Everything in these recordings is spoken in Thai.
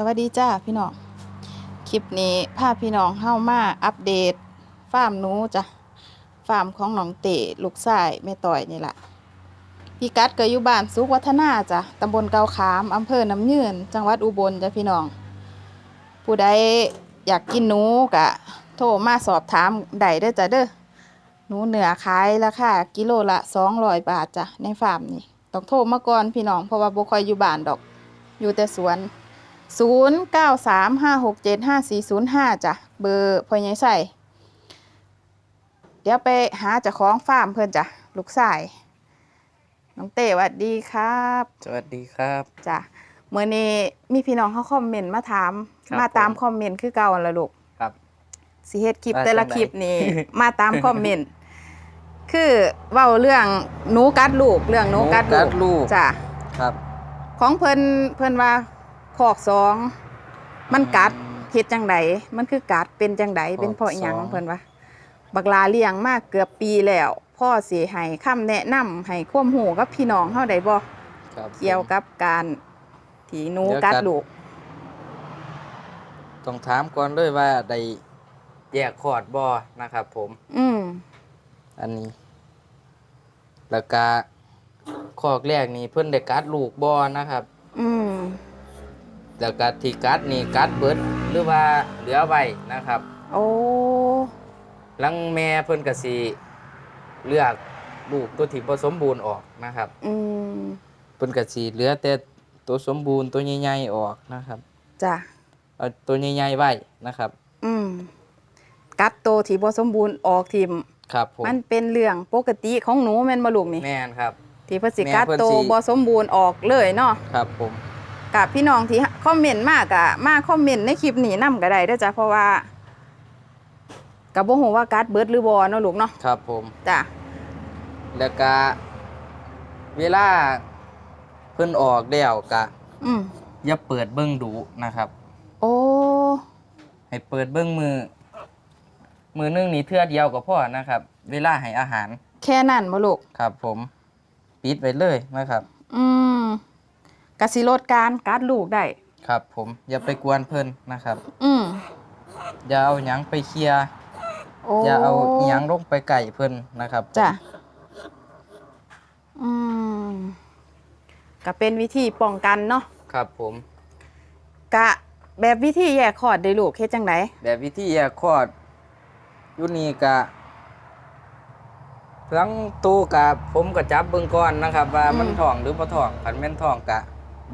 สวัสดีจ้าพี่น้อง คลิปนี้พาพี่น้องเข้ามาอัปเดตฟาร์มหนูจ้ะฟาร์มของน้องเต๋ลูกชายแม่ต่อยนี่แหละพี่กัดเก็อยู่บ้านสุขวัฒนาจ้ะตำบลเกาขามอำเภอน้ำยืน จังหวัดอุบลจ้ะพี่น้อง ผู้ใดอยากกินหนูกะ โทรมาสอบถามได้เด้อจ้ะเด้อหนูเหนือขายราคากิโลละ200บาทจ้ะในฟาร์มนี่ต้องโทรมาก่อนพี่น้องเพราะว่าบ่ค่อยอยู่บ้านดอก อยู่แต่สวน 0 9 3 5 6 7 5 4 0 5จ้ะเบอร์พ่อใหญ่ใส่เดี๋ยวไปหาเจ้าของฟาร์มเพิ่นจ้ะลูกชายน้องเต้หวัดดีครับสวัสดีครับจ้ะเมื่อนี้มีพี่น้องเขาคอมเมนต์มาถามครับมาตามผมคอมเมนต์คือเก่าละลูกครับสิเฮ็ดคลิปว่าแต่ละจังใดคลิปนี่มาตามคอมเมนต์คือเว้าเรื่องหนูกัดลูกเรื่องหนูกัดหนูกัดลูกจ้ะครับ ของเพิ่นเพิ่นว่า คอกสองมันกัดเฮ็ดจังไดมันคือกัดเป็นจังไดเป็นเพราะหยังคอกสองเพิ่นว่าบักลาเลี้ยงมาเกือบปีแล้ว พ่อสิให้คำแนะนำให้ความรู้กับพี่น้องเฮาได้บ่ครับเกี่ยวกับการที่หนูเดี๋ยวกัดกัดลูกต้องถามก่อนเลยว่าได้แยกคอร์ดบอนะครับ ผม อืมอันนี้แล้วก็คอกแรกนี่เพิ่นได้กัดลูกบอนะครับ อืม แล้วก็ที่กัดนี่กัดเบิดหรือว่าเหลือไว้นะครับโอ้หลังแม่เพิ่นก็สิเลือกลูกตัวที่บ่สมบูรณ์ออกนะครับอืมเพิ่นก็สิเหลือแต่ตัวสมบูรณ์ตัวใหญ่ๆออกนะครับจ้ะเอาตัวใหญ่ๆไว้นะครับ อืมกัดโตวที่บ่สมบูรณ์ออกทิมครับผมมันเป็นเรื่องปกติของหนูแม่นบ่ลูกนี่แม่นครับ ที่เพิ่นสิแม่กัดเพิ่นโตวสิบ่สมบูรณ์ออกเลยเนาะครับผม กับพี่น้องที่คอมเมนต์มากอะมาคอมเมนต์ในคลิปนี้นํก็ได้เด้อจ้ะเพราะว่าก็บ่ฮู้ว่ากัดเบิดหรือบ่เนาะลูกเนาะครับผมจ้ะแล้วก็เวลาเพิ่นออกแล้วก็อืมอย่าเปิดเบิ่งดูนะครับ โอ้ให้เปิดเบิ่งมือ มือหนึงนี่เทื่อเดียวก็พอนะครับ เวลาให้อาหาร แค่นั้นบ่ลูกครับ ผม ปิดไว้เลยนะครับ อืม กสิลดการกัดลูกได้ ครับผมอย่าไปกวนเพิ่นนะครับ อืมอย่าเอาหยังไปเคลียร์โอ้อย่าเอาอิหยังลงไปไก่เพิ่นนะครับผมจ้ะอืมก็เป็นวิธีป้องกันเนาะครับผม กะแบบวิธีแยกคอดได้ลูกเฮ็ดจังไดแบบวิธีแยกคลอดอยุนี่กะทั้งตู้กับผมก็จับเบิ่งก่อนนะครับ ว่ามันท้องหรือบ่ท้องคันแม่นท้องกะ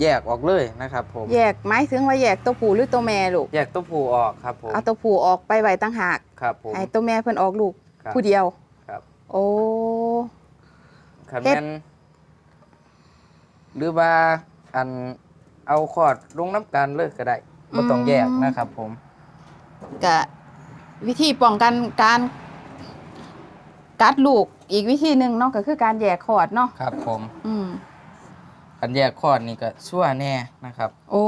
แยกออกเลยนะครับผม แยกหมายถึงว่าแยกตัวผู้หรือตัวแม่ลูก แยกตัวผู้ออกครับผม เอาตัวผู้ออกไปไว้ต่างหากครับผม ให้ตัวแม่เพิ่นออกลูกครับผู้เดียวครับ โอ้ คันเฮ็ด แม่นหรือว่าอันเอาคลอดลงน้ำกันเลยก็ได้บ่ต้องแยกนะครับผม กะวิธีป้องกันการกัดลูกอีกวิธีหนึ่งเนาะก็คือการแยกคอดเนาะครับผม อืม คันแยกคลอดนี่ก็ชั่วแน่นะครับ โอ้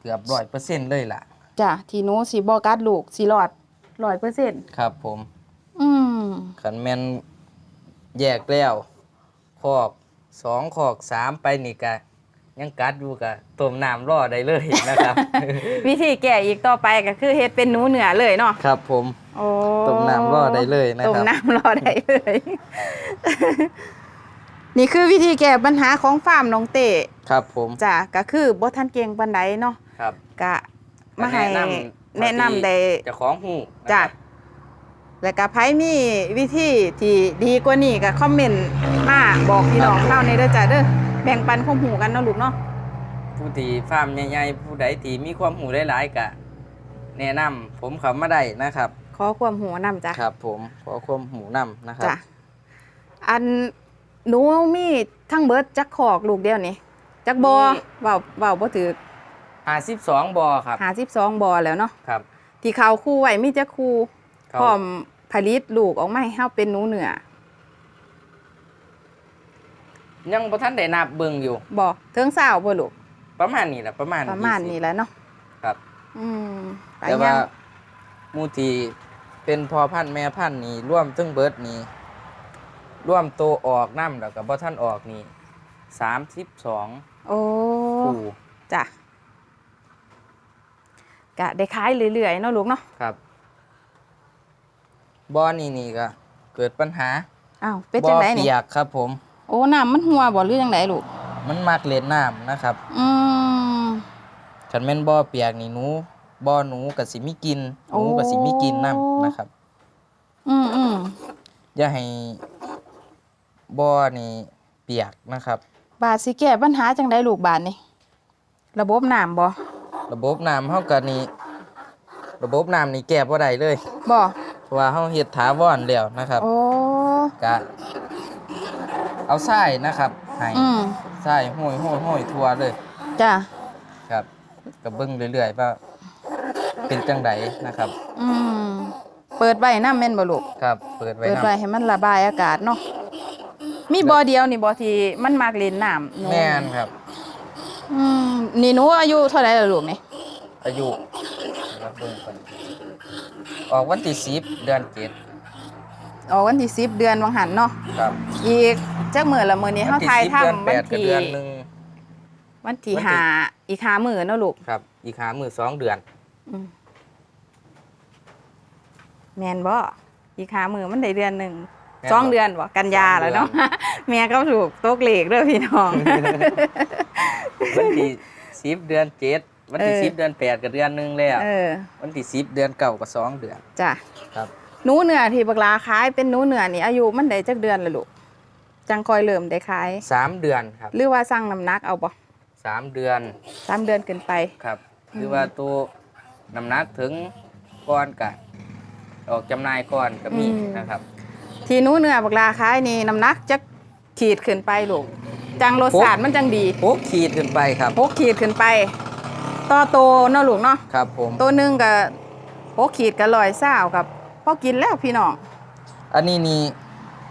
เกือบ100%เลยล่ะจ้ะที่หนูสิบ่กัดลูกสิรอด100%ครับ ผมอืมขันแมนแยกแล้วคอกสองคอกสามไปนี่กะยังกัดอยู่กะต้มน้ำรอได้เลยนะครับ วิธีแก้อีกต่อไปก็คือเฮ็ดเป็นหนูเหนือเลยเนาะครับ ผมโอ้ต้มน้ำรอได้เลยนะครับต้มน้ำรอได้เลย นี่คือวิธีแก้ปัญหาของฟาร์มน้องเต้ครับผมจ้ะก็คือบ่ทันเก่งปานใดเนาะครับกะมาให้แนะแนะนำนำได้เจะของหูจ้ะแล้วก็ไผมีวิธีที่ดีกว่านี้ก็คอมเมนต์มาบอกพี่น้องเล่าในเด้อจ้ะเด้อแบ่งปันความรู้กันเนาะลูกเนาะผู้ที่ฟาร์มใหญ่ๆผู้ใดที่มีความหูหลายๆกะแนะนำผมเขามาได้นะครับ ขอความรู้นำจ้ะครับ ผมขอความหูนำนะครับจ้ะอัน หนูมีทั้งเบิดจักขอกลูกเดียวนี่จักบอมี เว้าเว้าบ่ถือห้าสิบสองบอครับหาสิบสองบอแล้วเนาะครับที่เขาคู่ไว้มีจักคู่เขาพร้อมผลิตลูกออกมาให้เฮาเป็นหนูเหนือยังบ่ทันได้นับเบิ่งอยู่ บ่เทิงสาวบ่ลูกประมาณนี้แหละประมาณประมาณ20นี้แหล้วเนาะครับ อืมไปแต่ว่ายังหมูทีเป็นพอพันธุ์แม่พันธุ์นี่ร่วมทั้งเบิดนี่ ร่วมโตวออกน้ำแล้วกับบ่ท่านออกนี่สามสิบสองโอ้คู่จ้ะกะได้ขายเรื่อยๆเนาะลูกเนาะครับบอนี่นี่ก็เกิดปัญหาอ้าวเป็นจังไดบ่นี่เปียกครับผม โอ้น้ำมันหัวบ่หรือจังไดลูกมันมักเล่นน้ำนะครับอืมคันแม่นบ่อเปียกนี่หนูบ่อหนูก็สิมีกินหนูก็สิมีกินน้ำนะครับ อืมอืมอย่าให้ บ่อนี่เปียกนะครับ บาดสิแก้ปัญหาจังไดลูกบาดนี่ระบบน้ำบ่ระบบน้ำเฮาก็นี่ระบบน้ำนี่แก้บ่ได้เลยบ่เพราะว่าเฮาเฮ็ดถาวรแล้วนะครับโอ้ก็เอาทรายนะครับให้อืมทรายห้อยห้อยห้อยทั่วเลยจ้ะครับก็เบิ่งเรื่อยๆว่าเป็นจังไดนะครับ อืมเปิดไว้น้ำแม่นบ่ลูก ครับ เปิดไว้เปิดนำไว้ให้มันระบายอากาศเนาะ มีบ่อเดียวนี่บ่ที่มันมักเล่นน้ำหนูแม่นครับ อืมนี่หนูอายุเท่าไหร่ล่ะลูกนี่อายุรับเบิ่งก่อนออกวันที่10เดือนเจ็ดออกวันที่10เดือนวังหันเนาะครับอีกจักมื้อละมื้อนี้เฮาทายวันที่10ทำเดือนวัน8กับที่เดือนหนึงวันที่วันที่ห้าอีกห้ามื้อเนาะลูกครับ อีกหามือสองเดือนอืมแม่นบ่อีกห้ามื้อมันได้เดือนหนึงแม่นบ่ สองเดือนบ่กันยาแล้วเนาะแม่ก็ถูกตกเลขเด้อพี่น้องวันที่10เดือนเจ็ดวันที่เออ10เดือนแปดกับเดือนหนึงแล้วเออวันที่10เดือนเก่ากับสองเดือนจ้ะครับหนูเนื้อที่บักลาขายเป็นหนูเนื้อนี่อายุมันได้จักเดือนละลูกจังคอยเริ่มได้ขายสามเดือนครับหรือว่าสั่งน้ำหนักเอาบ่สามเดือนสามเดือนเกินไปครับหรือว่าตัวน้ำหนักถึงก้อนกะออกจำหน่ายก้อนก็มีอืมนะครับ ที่หนูเนื้อบักลาขายนี่น้ำหนักจักขีดขึ้นไปลูก จังรสชาติมันจังดีหกขีดขึ้นไปครับหกขีดขึ้นไป ต่อโตเนาะลูกเนาะครับผมตัวหนึงก็หกขีดก็ร้อยเศร้ากับพอกินแล้วพี่น้องอันนี้นี่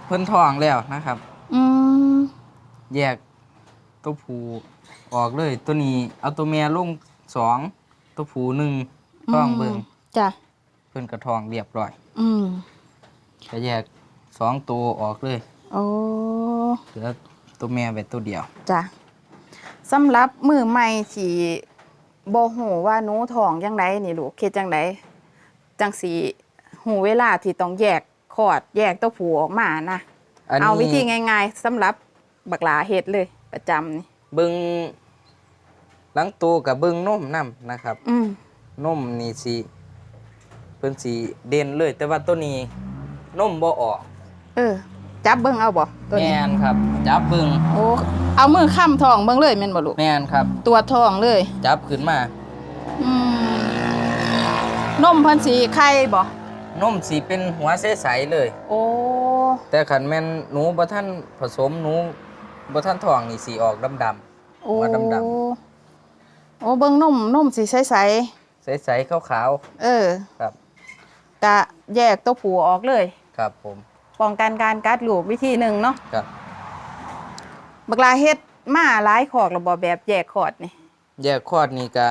เพิ่นทองแล้วนะครับ อืมแยกตัวผูออกเลย ตัวนี้เอาตัวเมียลงสองตัวผูหนึ่งทองเบิงจ้ะเพิ่นกระทองเรียบร้อย อืมก็แยก สองตัวออกเลยโอ้เหลือตัวเมียไว้ตัวเดียวจ้ะสำหรับมือใหม่ที่บ่ฮู้ว่าหนูท้องจังไดนี่ลูกคิดจังไดจังสีหูเวลาที่ต้องแยกคลอดแยกตัวผู้ออกมานะอันนี้เอาวิธีง่ายๆสำหรับบักหลาเฮ็ดเลย ประจำนี่เบิงหลังตัวกับเบิงนมนํนะครับอืมนมนี่สิเพิ่นสิเด่นเลย แต่ว่าตัวนี้นมบ่ออก เออ จับเบิ่งเอาบ่ตัวแมนี้นครับ จับเบิงโอ้เอามือค้ำท้องเบิ่งเลยแม่นบ่ลูกแมนครับ ตัวจท้องเลย จับขึ้นมาอืมนมเพิ่นสีไข่บ่นมสิเป็นหัวใสๆเลย โอ้แต่ขันแม่นหนูบ่ท่านผสมหนูบ่ท่านทองนี่สีออกดำ โอ้หัวดำ โอ้เบิ่งนมนมสีใสๆใสๆขาวๆ เออๆครับ กะแยกตัวผู้ออกเลย ครับผม ป้องกันการกัดลูกวิธีหนึ่งเนาะครับ บักลาเฮ็ดมาหลายขอกระบอแบบแยกขอดนี่แยกคลอดนี่ก็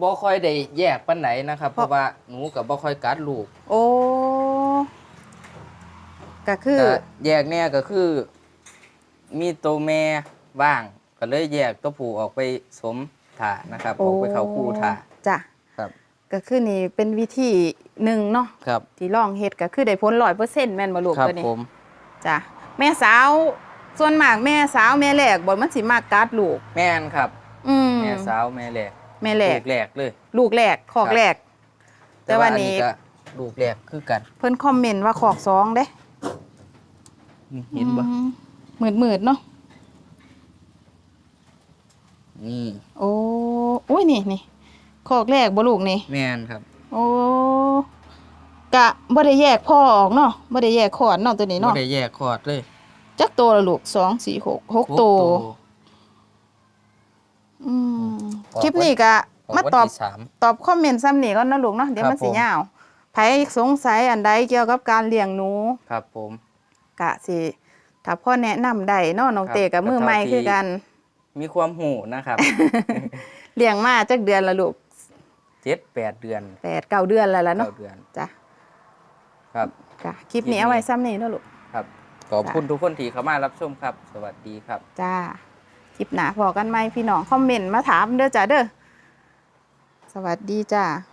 บ่ค่อยได้แยกปานไหนนะครับ เพราะว่าหนูก็บ่ค่อยกัดลูกโอ้ก็คือก็แยกแน่ก็คือ มีตัวแม่ว่าง ก็เลยแยกตัวผู้ออกไปสมถ่านะครับ ออกไปเข้าคู่ถ่าจ้ะครับ ก็คือนี่เป็นวิธีหนึ่งเนาะครับที่ลองเฮ็ดก็คือได้ผลร้อยเปอร์เซ็นต์แม่นบ่ลูกครับตัวนี้ผมจ้ะแม่สาวส่วนมากแม่สาวแม่แรกบ่มันสิมากกัดลูก แม่นครับ อืมแม่สาวแม่แหลกแม่แรกลูแหลกเลย ลูกแรกขอกครับแรกแต่ว่านี้ก็ลูกแหลกคือกัน เพิ่นคอมเมนต์ว่าขอกสองเด้นี่เห็นบ่มืดมืดๆเนาะนี่โอ้อุ้ยนี่นี่ ขอกแรกบ่ลูกนี่แม่นครับโอ้กะบ่ได้แยกพ่อออกเนาะบ่ได้แยกขอดเนาะตัวนี้บ่เนาะได้แยกคอดเลยจักโตวละลูกสองสี่หกหกโตวหกอืมออกคลิปนี้ก็ออกมาวันตอบที่สาม ตอบคอมเมนต์ซ้ำนี่ก่อนนะลูกเนาะเดี๋ยวครับมันสิผม ยาวไผสงสัยอันใดเกี่ยวกับการเลี้ยงหนูครับผม กะสิถ้าพ่อแนะนำได้เนาะน้องครับเตกับมือใหม่ก็เท่าที่ คือกันมีความหูนะครับ เลี้ยงมาจักเดือนละลูกเจ็ดแปดเดือนแปดเก้าเดือนแล้วล่ะเนาะเก้าเดือนจ้ะครับกะคลิปนี้เอาไว้ซ้ำนี่เนาะลูก ครับ ขอบคุณทุกคนที่เข้ามารับชมครับ สวัสดีครับ จ้าคลิปหนาพอกันไหมพี่น้องคอมเมนต์มาถามเด้อจ้าเด้อวัสดีจ้า